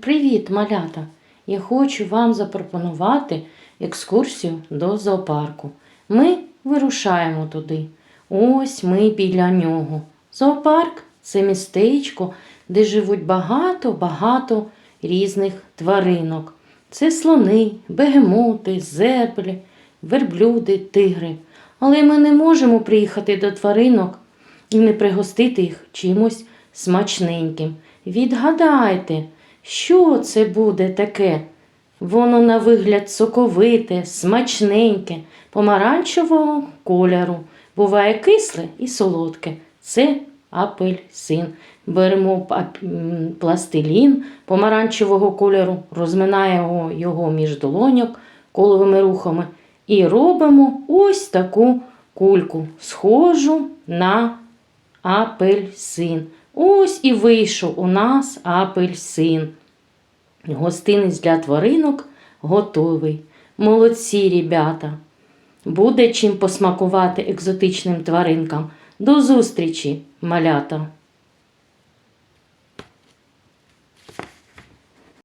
Привіт, малята! Я хочу вам запропонувати екскурсію до зоопарку. Ми вирушаємо туди. Ось ми біля нього. Зоопарк це містечко, де живуть багато-багато різних тваринок. Це слони, бегемоти, зерблі, верблюди, тигри. Але ми не можемо приїхати до тваринок і не пригостити їх чимось смачненьким. Відгадайте, що це буде таке? Воно на вигляд соковите, смачненьке, помаранчевого кольору. Буває кисле і солодке. Це апельсин. Беремо пластилін помаранчевого кольору, розминаємо його між долоньок коловими рухами і робимо ось таку кульку, схожу на апельсин. Ось і вийшов у нас апельсин. Гостинець для тваринок готовий. Молодці, ребята. Буде чим посмакувати екзотичним тваринкам. До зустрічі, малята!